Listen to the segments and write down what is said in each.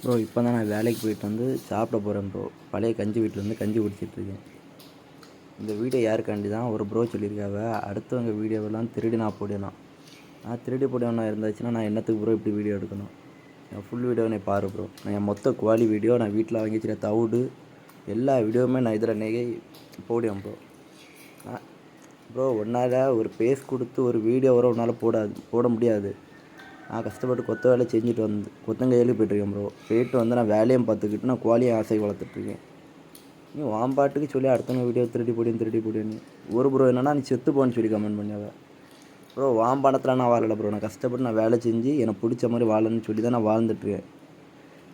Bro இப்போ தான் நான் வேலைக்கு போயிட்டு வந்து சாப்பிட போகிறேன் ப்ரோ பழைய கஞ்சி வீட்டிலேருந்து கஞ்சி குடிச்சிட்ருக்கேன் இந்த வீடியோ யாருக்காண்டி தான் ஒரு ப்ரோ சொல்லியிருக்காவ? அடுத்தவங்க வீடியோவெல்லாம் திருடி நான் போடணும். நான் திருடி போடணும்னா இருந்துச்சுன்னா நான் என்னத்துக்கு ப்ரோ இப்படி வீடியோ எடுக்கணும்? என் ஃபுல் வீடியோ நீ பாரு ப்ரோ நான் என் மொத்த குவாலி வீடியோ நான் வீட்டில் வாங்கி வச்சுருக்க தவிடு எல்லா வீடியோவுமே நான் இதில் நெகை போடுவேன் ப்ரோ ப்ரோ ஒன்றால் ஒரு பேஸ் கொடுத்து ஒரு வீடியோ வர உன்னால் போடாது போட முடியாது. நான் கஷ்டப்பட்டு கொத்த வேலை செஞ்சுட்டு வந்து கொத்தங்கையில் போய்ட்டுருக்கேன் ப்ரோ போயிட்டு வந்து நான் வேலையும் பார்த்துக்கிட்டு நான் கோழியும் ஆசை வளர்த்துட்ருக்கேன். நீ வாம்பாட்டுக்கு சொல்லி அடுத்தவங்க வீடியோ திருடி போடியும் திருடி போடியும் ஒரு ப்ரோ என்னன்னா நீ செத்து போன்னு சொல்லி கமெண்ட் பண்ணாவ ப்ரோ வாம்பாடத்தில் நான் வாழலை ப்ரோ நான் கஷ்டப்பட்டு நான் வேலை செஞ்சு எனக்கு பிடிச்ச மாதிரி வாழணும்னு சொல்லி தான் நான் வாழ்ந்துட்டுருக்கேன்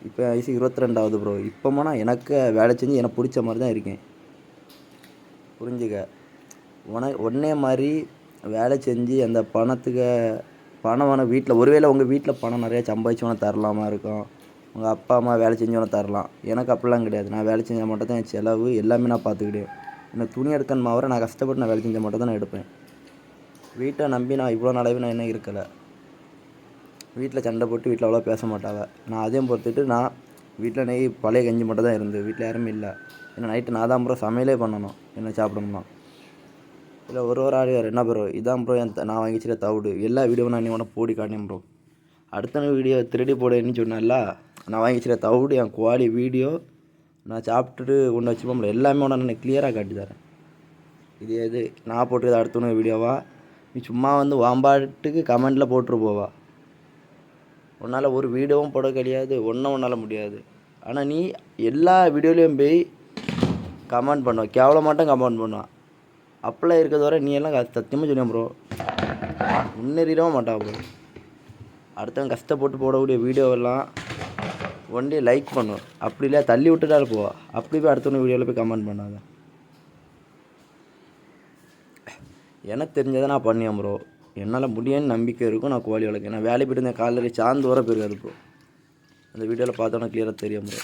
இப்போ வயசு இருபத்தி ரெண்டாவது ப்ரோ இப்போமா நான் எனக்கு வேலை செஞ்சு எனக்கு பிடிச்ச மாதிரி தான் இருக்கேன். புரிஞ்சுக்க? உன உடனே மாதிரி வேலை செஞ்சு அந்த பணத்துக்கு பணம் வேணும் வீட்டில் ஒருவேளை உங்கள் வீட்டில் பணம் நிறையா சம்பாதிச்சு தரலாமா இருக்கும்? உங்கள் அப்பா அம்மா வேலை செஞ்சு தரலாம். எனக்கு அப்படிலாம் கிடையாது. நான் வேலை செஞ்சால் மட்டும் தான் என் செலவு எல்லாமே நான் பார்த்துக்கிட்டேன் எனக்கு துணி எடுக்கணுமா வர நான் கஷ்டப்பட்டு நான் வேலை செஞ்சால் மட்டும் தான் நான் எடுப்பேன். வீட்டை நம்பி நான் இவ்வளோ நாளாகவே நான் என்ன இருக்கலை. வீட்டில் சண்டை போட்டு வீட்டில் அவ்வளோ பேச மாட்டாங்க. நான் அதையும் பொறுத்துட்டு நான் வீட்டில் நெய் பழைய கஞ்சி மட்டும் தான் இருந்தது. வீட்டில் யாருமே இல்லை. ஏன்னா நைட்டு நான் தான் அப்புறம் சமையலே பண்ணணும். என்ன சாப்பிடணும்னா. இல்லை ஒரு ஒரு ஆடியோ என்ன ப்ரோ இதான் ப்ரோ என் நான் வாங்கி வச்சிருக்க தவிடு. எல்லா வீடியோவும் நான் நீ உனக்கு போடி காட்டினேன் ப்ரோ அடுத்த வீடியோ திருடி போடுன்னு சொன்னால நான் வாங்கி வச்சிருக்க தவிடு என் குவாலி வீடியோ நான் சாப்பிட்டுட்டு ஒன்று வச்சுப்போம்ல எல்லாமே உடனே நான் கிளியராக காட்டி தரேன். இது எது? நான் போட்டுருது அடுத்தவங்க வீடியோவா நீ சும்மா வந்து வாம்பாட்டுக்கு கமெண்டில் போட்டுரு போவா உன்னால் ஒரு வீடியோவும் போட கிடையாது ஒன்றும் உன்னால் முடியாது. ஆனால் நீ எல்லா வீடியோலையும் போய் கமெண்ட் பண்ணுவ. கேவலமாட்டம் கமெண்ட் பண்ணுவான் அப்பெல்லாம் இருக்கிறத வரை நீ எல்லாம் க- சத்தியமாக சொல்லியா ப்ரோ முன்னேறிடவும் மாட்டா ப்ரோ அடுத்தவன் கஷ்டப்பட்டு போடக்கூடிய வீடியோவெல்லாம் ஒன்லி லைக் பண்ணும் அப்படி இல்லை தள்ளி விட்டுட்டா இருப்போம் அப்படி போய் அடுத்தவங்க வீடியோவில் போய் கமெண்ட் பண்ணாத. எனக்கு தெரிஞ்சதை நான் பண்ணியேன் ப்ரோ என்னால் முடியும்னு நம்பிக்கை இருக்கும். நான் கோழி வளர்க்க நான் வேலை போய்ட்டு இருந்தேன். காலையில் சாந்து வர போயிருக்காது ப்ரோ அந்த வீடியோவில் பார்த்தோன்னா கிளியராக தெரியும் ப்ரோ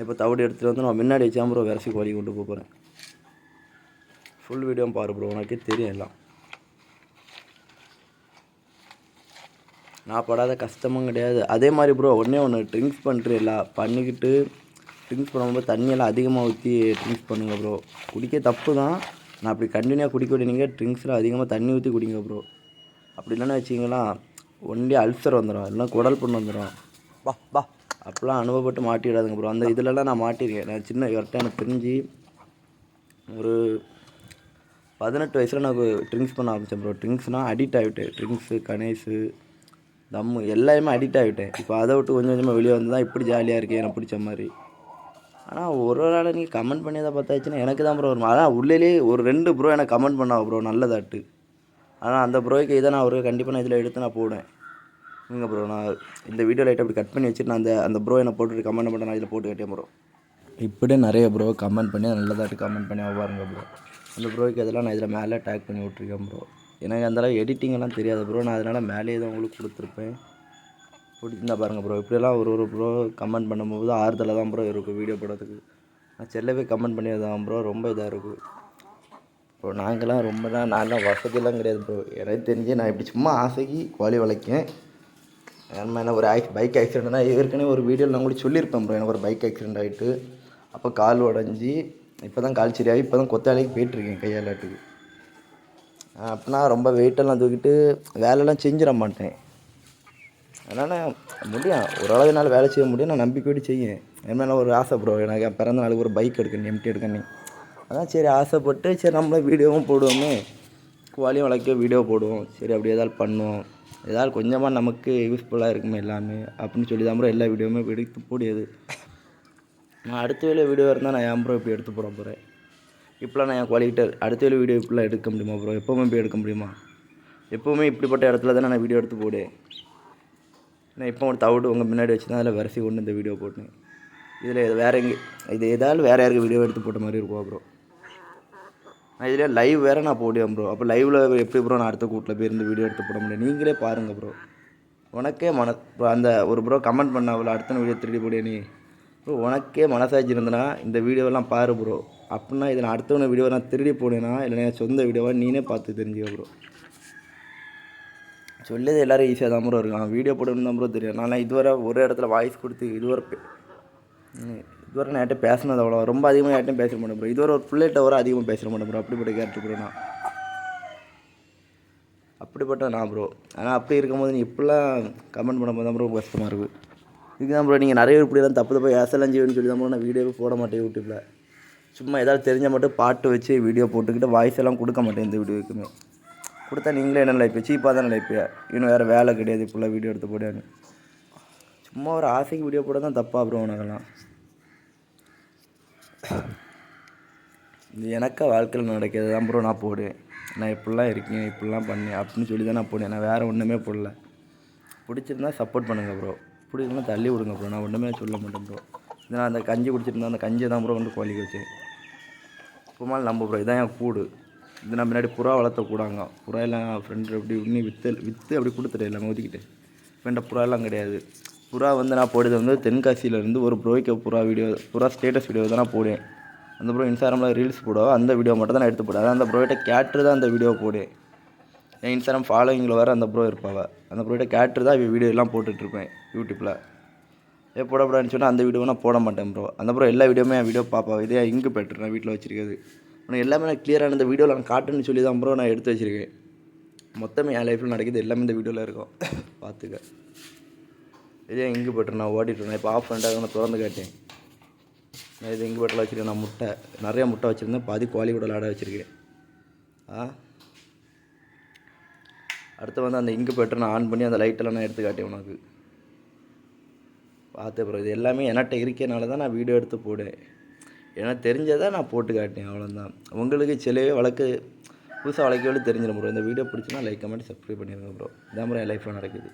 இப்போ தவிடு எடுத்துகிட்டு வந்து நான் முன்னாடி வச்சா ப்ரோ விரசி கோழி கொண்டு போகிறேன் ஃபுல் வீடியோ பாரு ப்ரோ உனக்கே தெரியும் எல்லாம். நான் படாத கஷ்டமும் கிடையாது. அதே மாதிரி ப்ரோ ஒன்றே ஒன்று ட்ரிங்க்ஸ் பண்ணுறீங்களா பண்ணிக்கிட்டு ட்ரிங்க்ஸ் பண்ணும்போது தண்ணியெல்லாம் அதிகமாக ஊற்றி ட்ரிங்க்ஸ் பண்ணுங்க ப்ரோ குடிக்க தப்பு தான் நான் அப்படி கண்டினியூவாக குடிக்க விடுனீங்க ட்ரிங்க்ஸில் அதிகமாக தண்ணி ஊற்றி குடிங்க ப்ரோ அப்படி இல்லைன்னு வச்சிங்களா ஒன்லி அல்சர் வந்துடும் இல்லைன்னா குடல் புண்ணு வந்துடும் பா பா அப்போலாம் அனுபவப்பட்டு மாட்டிடாதுங்க ப்ரோ அந்த இதுலலாம் நான் மாட்டிருக்கேன் நான் சின்ன கரெக்டாக எனக்கு தெரிஞ்சு ஒரு பதினெட்டு வயசில் நான் ட்ரிங்க்ஸ் பண்ண ஆரம்பித்தேன் ப்ரோ ட்ரிங்க்ஸ்னால் அடிக்ட் ஆகிட்டேன் ட்ரிங்க்ஸு கணேஸு தம்மு எல்லாமே அடிக்ட் ஆகிட்டேன் இப்போ அதை விட்டு கொஞ்சம் கொஞ்சமாக வெளியே வந்து தான் இப்படி ஜாலியாக இருக்கேன் எனக்கு பிடிச்ச மாதிரி. ஆனால் ஒரு ஒரு ஆளை நீங்கள் கமெண்ட் பண்ணி அதை பார்த்தாச்சுன்னா எனக்கு தான் ப்ரோ வரும் அதான் உள்ளே ஒரு ரெண்டு ப்ரோ எனக்கு கமெண்ட் பண்ணா ப்ரோ நல்லதாட்டு. ஆனால் அந்த ப்ரோய்க்கு இதை நான் ஒரு கண்டிப்பாக நான் இதில் எடுத்து நான் போடுவேன். இங்கே ப்ரோ நான் இந்த வீடியோ லைட்டை அப்படி கட் பண்ணி வச்சுட்டு நான் அந்த அந்த ப்ரோ என்ன போட்டுட்டு கமெண்ட் பண்ண நான் இதில் போட்டு கட்டேன் ப்ரோ இப்படியே நிறைய ப்ரோ கமெண்ட் பண்ணி நல்லதாட்டு கமெண்ட் பண்ணி பாருங்க ப்ரோ அந்த ப்ரோக்கு அதெல்லாம் நான் இதில் மேலே டேக் பண்ணி விட்ருக்கேன் ப்ரோ எனக்கு அந்தளவு எடிட்டிங்கெல்லாம் தெரியாது ப்ரோ நான் அதனால் மேலேயே தான் உங்களுக்கு கொடுத்துருப்பேன். பிடிச்சிருந்தா பாருங்கள் ப்ரோ இப்படியெல்லாம் ஒரு ஒரு ப்ரோ கமெண்ட் பண்ணும்போது ஆறுதலாக தான் ப்ரோ இருக்கும் வீடியோ போடுறதுக்கு. நான் செல்லவே கமெண்ட் பண்ணியதான் ப்ரோ ரொம்ப இதாக இருக்கும். ப்ரோ நாங்களாம் ரொம்ப தான் நான்லாம் வசதியெல்லாம் கிடையாது ப்ரோ எனக்கு தெரிஞ்சு நான் இப்படி சும்மா ஆசைக்கு கோழி வளைக்கேன் என்ன மேலே ஒரு ஆக்சி பைக் ஆக்சிடென்ட் தான் ஏற்கனவே ஒரு வீடியோவில் நான் கூட சொல்லியிருப்பேன் ப்ரோ எனக்கு ஒரு பைக் ஆக்சிடென்ட் ஆகிட்டு அப்போ கால் உடஞ்சி இப்போ தான் கால் சரியாகி இப்போ தான் கொத்தாலைக்கு போயிட்டுருக்கேன் கையாளாட்டுக்கு அப்படின்னா ரொம்ப வெயிட்டெல்லாம் தூக்கிட்டு வேலையெல்லாம் செஞ்சிட மாட்டேன். அதனால் முடியும் ஓரளவு என்னால் வேலை செய்ய முடியும் நான் நம்பிக்கையோடு செய்யேன் என்ன ஒரு ஆசை ப்ரோ எனக்கு பிறந்த நாளுக்கு ஒரு பைக் எடுக்கணும் எம்டி எடுக்கணும். அதான் சரி ஆசைப்பட்டு சரி நம்மளே வீடியோவும் போடுவோமே. குவாலியும் வளர்க்க வீடியோ போடுவோம். சரி அப்படி ஏதாவது பண்ணுவோம். ஏதாவது கொஞ்சமாக நமக்கு யூஸ்ஃபுல்லாக இருக்குமே எல்லாமே அப்படின்னு சொல்லி தான் ப்ரோ எல்லா வீடியோவுமே எடுத்து போடியது. நான் அடுத்த வேலை வீடியோ இருந்தால் நான் ஏன் ப்ரோ இப்படி எடுத்து போகிற போகிறேன் இப்போலாம் நான் என் குவாலிட்டி அடுத்த வேலை வீடியோ இப்படிலாம் எடுக்க முடியுமா ப்ரோ எப்போவுமே போய் எடுக்க முடியுமா? எப்போவுமே இப்படிப்பட்ட இடத்துல தானே நான் வீடியோ எடுத்து போடுவேன் நான் இப்போ ஒரு தவிட்டு உங்கள் முன்னாடி வச்சு தான் அதில் வரிசை கொண்டு இந்த வீடியோ போட்டேன் இதில் வேறு எங்கே இது ஏதாவது வேறு யாருக்கு வீடியோ எடுத்து போட்ட மாதிரி இருக்கும் ப்ரோ நான் இதில் லைவ் வேறு நான் போடுவேன் ப்ரோ அப்போ லைவில் எப்படி ப்ரோ நான் அடுத்த கூட்டில் போய் இருந்து வீடியோ எடுத்து போட முடியும்? நீங்களே பாருங்கள் ப்ரோ உனக்கே மன அந்த ஒரு ப்ரோ கமெண்ட் பண்ணாவில் அடுத்த வீடியோ திருடி போடிய நீ. ப்ரோ உனக்கே மனசாட்சி இருந்தனா இந்த வீடியோலாம் பாரு ப்ரோ அப்படின்னா இதை நான் அடுத்தவன வீடியோ நான் திருடி போனேன்னா இல்லை என் சொந்த வீடியோவாக நீனே பார்த்து தெரிஞ்சுக்க ப்ரோ சொல்லியது எல்லோரும் ஈஸியாக தான் ப்ரோ இருக்கான் வீடியோ போடணும் தான் ப்ரோ தெரியும். நான் இதுவரை ஒரு இடத்துல வாய்ஸ் கொடுத்து இதுவரை இதுவரை நான் யார்கிட்ட பேசினது அவ்வளோ ரொம்ப அதிகமாக யார்ட்டையும் பேச மாட்டேன் ப்ரோ இதுவரை ஒரு பிள்ளைகிட்ட வர அதிகமாக பேச மாட்டேன் ப்ரோ அப்படிப்பட்ட கேரக்டர் ப்ரோ நான். அப்படிப்பட்ட நான் ப்ரோ ஆனால் அப்படி இருக்கும்போது நீ இப்படிலாம் கமெண்ட் பண்ணும்போது தான் ப்ரோ கஷ்டமாக இருக்குது இதுக்கு தான் ப்ரோ நீங்கள் நிறைய இப்படிலாம் தப்பு தப்பு ஏசலாம் செய்வேன்னு சொல்லி தான் நான் வீடியோவே போட மாட்டேன் யூடியூப்பில் சும்மா ஏதாவது தெரிஞ்சால் மட்டும் பாட்டு வச்சு வீடியோ போட்டுக்கிட்டு வாய்ஸ் எல்லாம் கொடுக்க மாட்டேன் இந்த வீடியோக்குமே கொடுத்தா நீங்களே என்ன நினைப்பீங்க? சீப்பாக தான் நினைப்பீங்க? இன்னும் வேறு வேலை கிடையாது இப்படிலாம் வீடியோ எடுத்து போடான்னு சும்மா ஒரு ஆசைக்கு வீடியோ போட தான் தப்பாக ப்ரோ உனக்கெல்லாம். இது எனக்கா வாழ்க்கையில் நடக்கிறது தான் ப்ரோ நான் போடுவேன். நான் இப்படிலாம் இருக்கேன் இப்படிலாம் பண்ணேன் அப்படின்னு சொல்லி தான் நான் போடுவேன். நான் வேறு ஒன்றுமே போடல. பிடிச்சிருந்தா சப்போர்ட் பண்ணுங்கள் ப்ரோ பிடிக்கலனா தள்ளி விடுங்க ப்ரோ நான் ஒன்றுமே சொல்ல மாட்டேன் ப்ரோ இது நான் அந்த கஞ்சி குடிச்சிருந்தேன் அந்த கஞ்சியை தான் ப்ரோ வந்து கோழிக்கு வச்சேன். இப்போமாலும் நம்ப ப்ரோ இதான் என் கூடு. இது நான் முன்னாடி புறா வளர்த்த கூடாங்க. புறா எல்லாம் ஃப்ரெண்டு அப்படி இன்னும் விற்று விற்று அப்படி கொடுத்துட்டு எல்லாம் ஒதுக்கிட்டு இப்போ புறா எல்லாம் கிடையாது. புறா வந்து நான் போடுறது வந்து தென்காசியிலேருந்து ஒரு ப்ரோய்க்கு புறா வீடியோ புறா ஸ்டேட்டஸ் வீடியோ தான் நான் போடுவேன் அந்த ப்ரோ இன்ஸ்டாகிராமில் ரீல்ஸ் போடுவோம் அந்த வீடியோ மட்டும் தான் நான் எடுத்து போடுவேன் அந்த ப்ரோகிட்ட கேட்டு தான் அந்த வீடியோ போடுவேன் என் இன்ஸ்டாகிராம் ஃபாலோவிங்கில் வர அந்த ப்ரோ இருப்பாவ. அந்த ப்ரோகிட்ட கேட்டு தான் வீடியோ எல்லாம் போட்டுட்ருப்பேன் யூடியூப்பில். ஏ போடக்கூடாதுன்னு சொன்னால் அந்த வீடியோ நான் போட மாட்டேன் ப்ரோ அந்த ப்ரோ எல்லா வீடியோவுமே என் வீடியோ பார்ப்பா இதே இங்கு பெட்ரு நான் வீட்டில் வச்சிருக்கிறது. ஆனால் எல்லாமே நான் கிளியரான இந்த வீடியோவில் நான் காட்டுன்னு சொல்லி தான் ப்ரோ நான் எடுத்து வச்சிருக்கேன். மொத்தமே என் லைஃப்பில் நடக்குது எல்லாமே இந்த வீடியோவில் இருக்கும். பார்த்துக்க இதே இங்கு பெட்ரு நான் ஓடிட்டுருந்தேன் இப்போ ஆஃப் பண்ணிட்டாங்க நான் திறந்து காட்டேன் நான் இது இங்கு பெட்டில் வச்சுருக்கேன் நான் முட்டை. நிறைய முட்டை வச்சுருந்தேன் பாதி கோழி கூட விளாட வச்சுருக்கேன் ஆ? அடுத்து வந்து அந்த இங்கு பெட்ரு நான் ஆன் பண்ணி அந்த லைட்டெல்லாம் நான் எடுத்து காட்டேன் உனக்கு. பார்த்த ப்ரோ இது எல்லாமே என்கிட்ட இருக்கனால தான் நான் வீடியோ எடுத்து போடுவேன். ஏன்னா தெரிஞ்சதை நான் போட்டு காட்டினேன் அவ்வளோதான் உங்களுக்கு சிலவே வழக்கு புதுசாக வளர்க்கவே தெரிஞ்சிடும் ப்ரோ இந்த வீடியோ பிடிச்சினா லைக் கமெண்ட் சப்ஸ்கிரைப் பண்ணிடுங்க ப்ரோ இதான் ப்ரோ என் லைஃப்பில் நடக்குது.